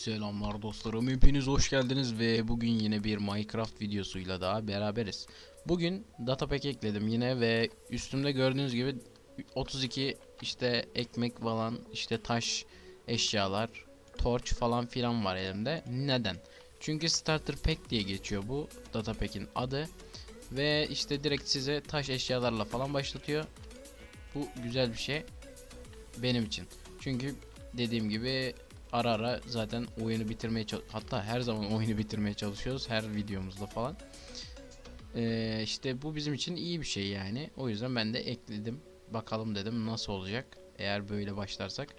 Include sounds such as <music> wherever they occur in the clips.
Selamlar dostlarım hepiniz hoş geldiniz ve bugün yine bir Minecraft videosuyla daha beraberiz. Bugün datapack ekledim yine ve üstümde gördüğünüz gibi 32 işte ekmek falan işte taş eşyalar torch falan filan var elimde. Neden? Çünkü starter pack diye geçiyor bu datapack'in adı ve işte direkt size taş eşyalarla falan başlatıyor. Bu güzel bir şey benim için. Çünkü dediğim gibi ara ara zaten oyunu bitirmeye hatta her zaman <laughs> oyunu bitirmeye çalışıyoruz her videomuzda falan. Ee, işte bu bizim için iyi bir şey yani. O yüzden ben de ekledim. Bakalım dedim nasıl olacak. Eğer böyle başlarsak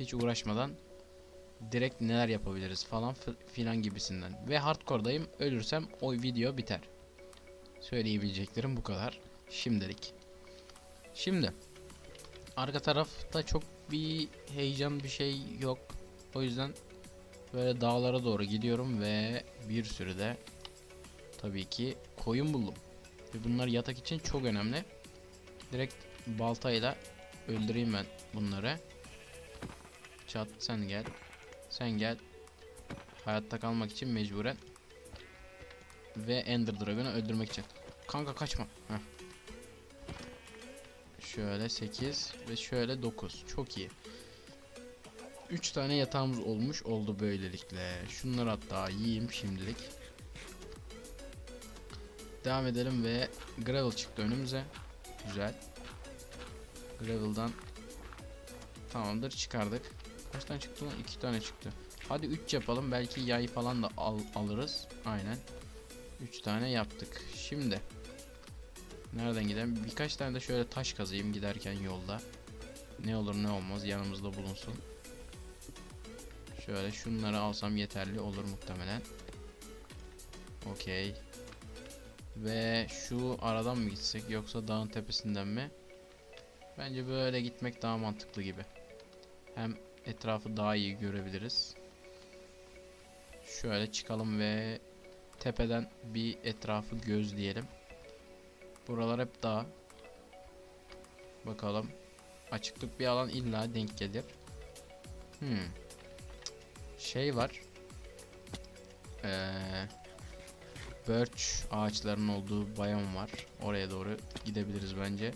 hiç uğraşmadan direkt neler yapabiliriz falan filan gibisinden. Ve hardcore'dayım. Ölürsem o video biter. Söyleyebileceklerim bu kadar. Şimdilik. Şimdi arka tarafta çok bir heyecan bir şey yok. O yüzden böyle dağlara doğru gidiyorum ve bir sürü de tabii ki koyun buldum. Ve bunlar yatak için çok önemli. Direkt baltayla öldüreyim ben bunları. Çat sen gel. Sen gel. Hayatta kalmak için mecburen. Ve Ender Dragon'u öldürmek için. Kanka kaçma. Heh. Şöyle 8 ve şöyle 9. Çok iyi. 3 tane yatağımız olmuş oldu böylelikle. Şunları hatta yiyeyim şimdilik. Devam edelim ve gravel çıktı önümüze. Güzel. Gravel'dan tamamdır çıkardık. Kaç tane çıktı lan? 2 tane çıktı. Hadi 3 yapalım. Belki yay falan da al alırız. Aynen. 3 tane yaptık. Şimdi nereden gidelim? Birkaç tane de şöyle taş kazayım giderken yolda. Ne olur ne olmaz yanımızda bulunsun. Şöyle şunları alsam yeterli olur muhtemelen. Okey. Ve şu aradan mı gitsek yoksa dağın tepesinden mi? Bence böyle gitmek daha mantıklı gibi. Hem etrafı daha iyi görebiliriz. Şöyle çıkalım ve tepeden bir etrafı gözleyelim. Buralar hep dağ. Bakalım. Açıklık bir alan illa denk gelir. Hmm şey var. Ee, birch ağaçlarının olduğu bayam var. Oraya doğru gidebiliriz bence.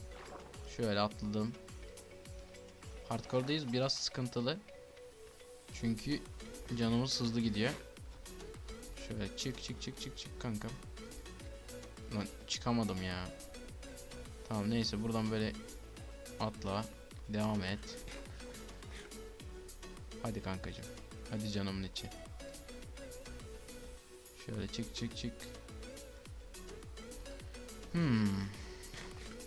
Şöyle atladım. Hardcore'dayız. Biraz sıkıntılı. Çünkü canımız hızlı gidiyor. Şöyle çık çık çık çık çık kankam. Lan çıkamadım ya. Tamam neyse buradan böyle atla. Devam et. Hadi kankacım. Hadi canımın içi. Şöyle çık çık çık. Hmm.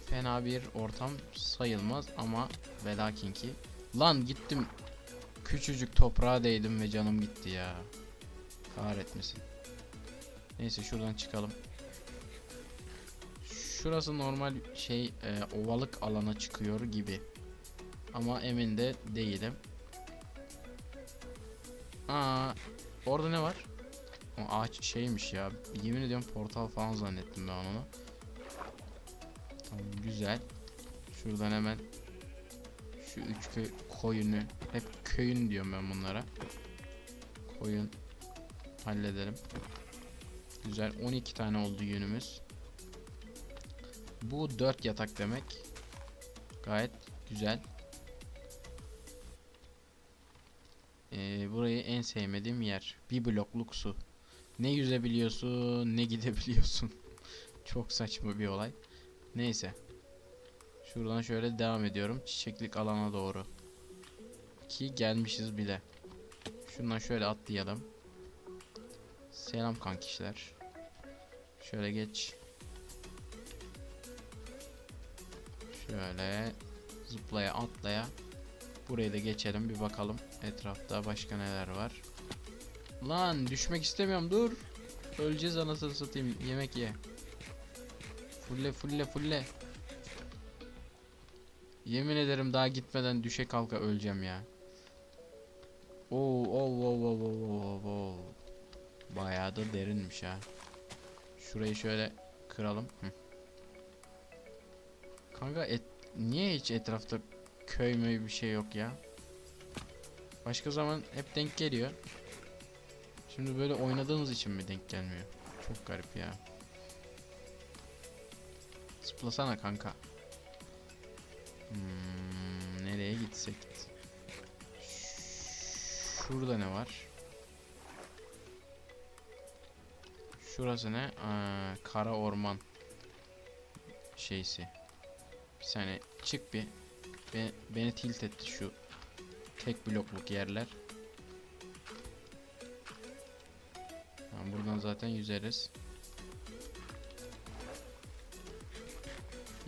Fena bir ortam sayılmaz ama velakin ki. Lan gittim. Küçücük toprağa değdim ve canım gitti ya. Kahretmesin. Neyse şuradan çıkalım. Şurası normal şey e, ovalık alana çıkıyor gibi. Ama emin de değilim. Aa, orada ne var? O ağaç şeymiş ya. Yemin ediyorum portal falan zannettim ben onu. Tamam güzel. Şuradan hemen şu üç köy koyunu hep köyün diyorum ben bunlara. Koyun halledelim. Güzel 12 tane oldu yünümüz. Bu 4 yatak demek. Gayet güzel. Ee, burayı en sevmediğim yer. Bir blokluk su. Ne yüzebiliyorsun ne gidebiliyorsun. <laughs> Çok saçma bir olay. Neyse. Şuradan şöyle devam ediyorum. Çiçeklik alana doğru. Ki gelmişiz bile. Şundan şöyle atlayalım. Selam kankişler. Şöyle geç. Şöyle zıplaya atlaya Burayı da geçelim bir bakalım etrafta başka neler var. Lan düşmek istemiyorum dur. Öleceğiz anasını satayım yemek ye. Fulle fulle fulle. Yemin ederim daha gitmeden düşe kalka öleceğim ya. Oo oo oo oo oo oo. Bayağı da derinmiş ha. Şurayı şöyle kıralım. Hı. Kanka et, niye hiç etrafta köy mü bir şey yok ya. Başka zaman hep denk geliyor. Şimdi böyle oynadığınız için mi denk gelmiyor? Çok garip ya. Zıplasana kanka. Hmm, nereye gitsek? Şurada ne var? Şurası ne? Aa, kara orman şeysi. Bir saniye çık bir. Be- beni tilt etti şu tek blokluk yerler. Tamam, buradan zaten yüzeriz.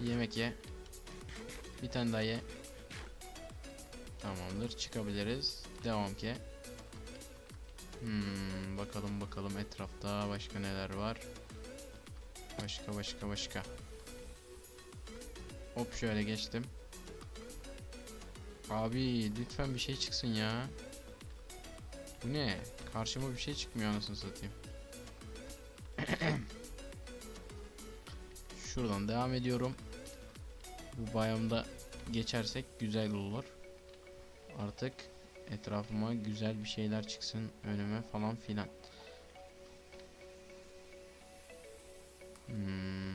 Yemek ye. Bir tane daha ye. Tamamdır çıkabiliriz. Devam ki. Hmm, bakalım bakalım etrafta başka neler var. Başka başka başka. Hop şöyle geçtim. Abi lütfen bir şey çıksın ya. Bu ne? Karşıma bir şey çıkmıyor anasını satayım. <clears throat> Şuradan devam ediyorum. Bu bayamda geçersek güzel olur. Artık etrafıma güzel bir şeyler çıksın önüme falan filan. Hmm.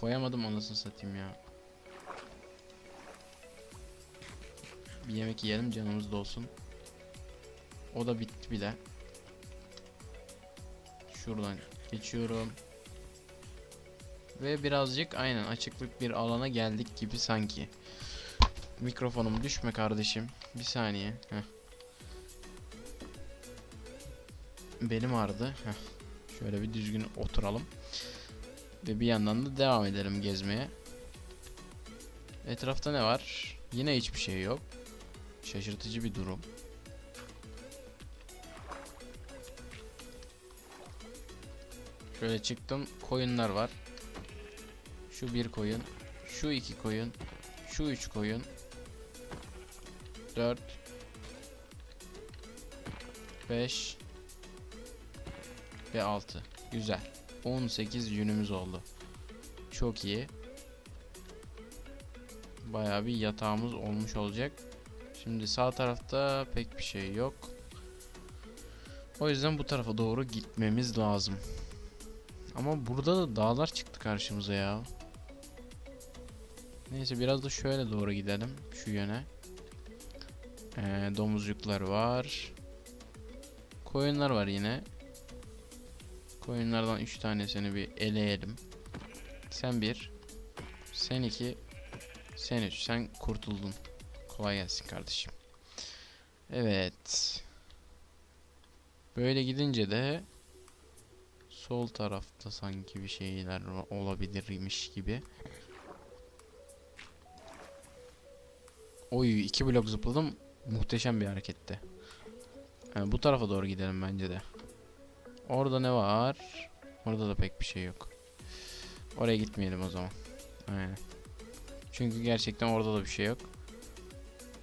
Koyamadım anasını satayım ya. Bir yemek yiyelim canımız dolsun. O da bitti bile. Şuradan geçiyorum. Ve birazcık aynen açıklık bir alana geldik gibi sanki. Mikrofonum düşme kardeşim. Bir saniye. Heh. Belim ağrıdı. Heh. Şöyle bir düzgün oturalım. Ve bir yandan da devam edelim gezmeye. Etrafta ne var? Yine hiçbir şey yok. Şaşırtıcı bir durum. Şöyle çıktım. Koyunlar var. Şu bir koyun. Şu iki koyun. Şu üç koyun. Dört. Beş. Ve altı. Güzel. 18 yünümüz oldu. Çok iyi. Bayağı bir yatağımız olmuş olacak. Şimdi sağ tarafta pek bir şey yok. O yüzden bu tarafa doğru gitmemiz lazım. Ama burada da dağlar çıktı karşımıza ya. Neyse biraz da şöyle doğru gidelim. Şu yöne. Ee, domuzcuklar var. Koyunlar var yine. Koyunlardan 3 tanesini bir eleyelim. Sen bir. Sen iki. Sen üç. Sen kurtuldun. Kolay gelsin kardeşim. Evet. Böyle gidince de sol tarafta sanki bir şeyler olabilirmiş gibi. Oy iki blok zıpladım. Muhteşem bir hareketti. Yani bu tarafa doğru gidelim bence de. Orada ne var? Orada da pek bir şey yok. Oraya gitmeyelim o zaman. Aynen. Çünkü gerçekten orada da bir şey yok.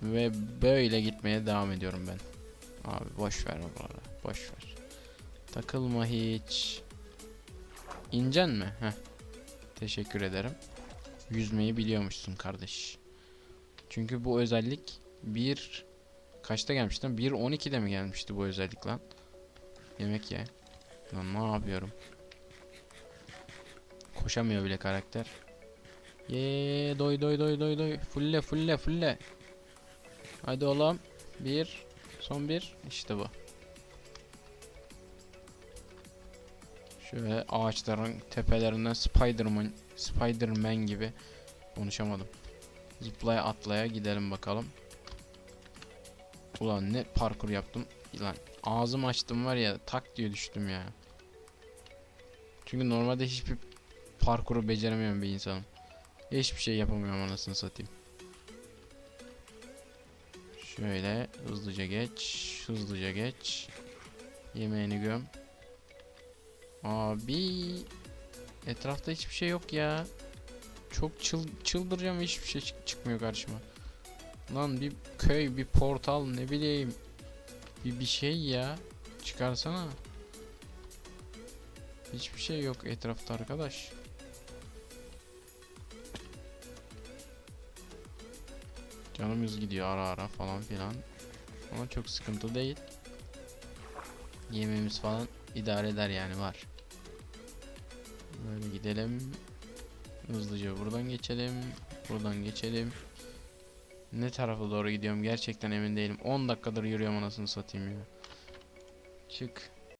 Ve böyle gitmeye devam ediyorum ben. Abi boş ver oraları. Boş ver. Takılma hiç. İncen mi? Heh. Teşekkür ederim. Yüzmeyi biliyormuşsun kardeş. Çünkü bu özellik bir kaçta gelmişti? 1.12'de mi gelmişti bu özellik lan? Yemek ye. Lan ne yapıyorum? Koşamıyor bile karakter. Ye doy doy doy doy doy. Fulle fulle fulle. Hadi oğlum. Bir. Son bir. İşte bu. Şöyle ağaçların tepelerinden Spiderman Spiderman gibi konuşamadım. Zıplaya atlaya gidelim bakalım. Ulan ne parkur yaptım. Lan ağzım açtım var ya tak diye düştüm ya. Çünkü normalde hiçbir parkuru beceremiyorum bir insanım. Hiçbir şey yapamıyorum anasını satayım. Şöyle hızlıca geç, hızlıca geç. Yemeğini göm. Abi etrafta hiçbir şey yok ya. Çok çıl çıldıracağım hiçbir şey çık- çıkmıyor karşıma. Lan bir köy, bir portal ne bileyim. Bir bir şey ya. Çıkarsana. Hiçbir şey yok etrafta arkadaş. Canımız gidiyor ara ara falan filan. Ama çok sıkıntı değil. Yemeğimiz falan idare eder yani var. Böyle gidelim. Hızlıca buradan geçelim. Buradan geçelim. Ne tarafa doğru gidiyorum gerçekten emin değilim. 10 dakikadır yürüyorum anasını satayım ya. Çık.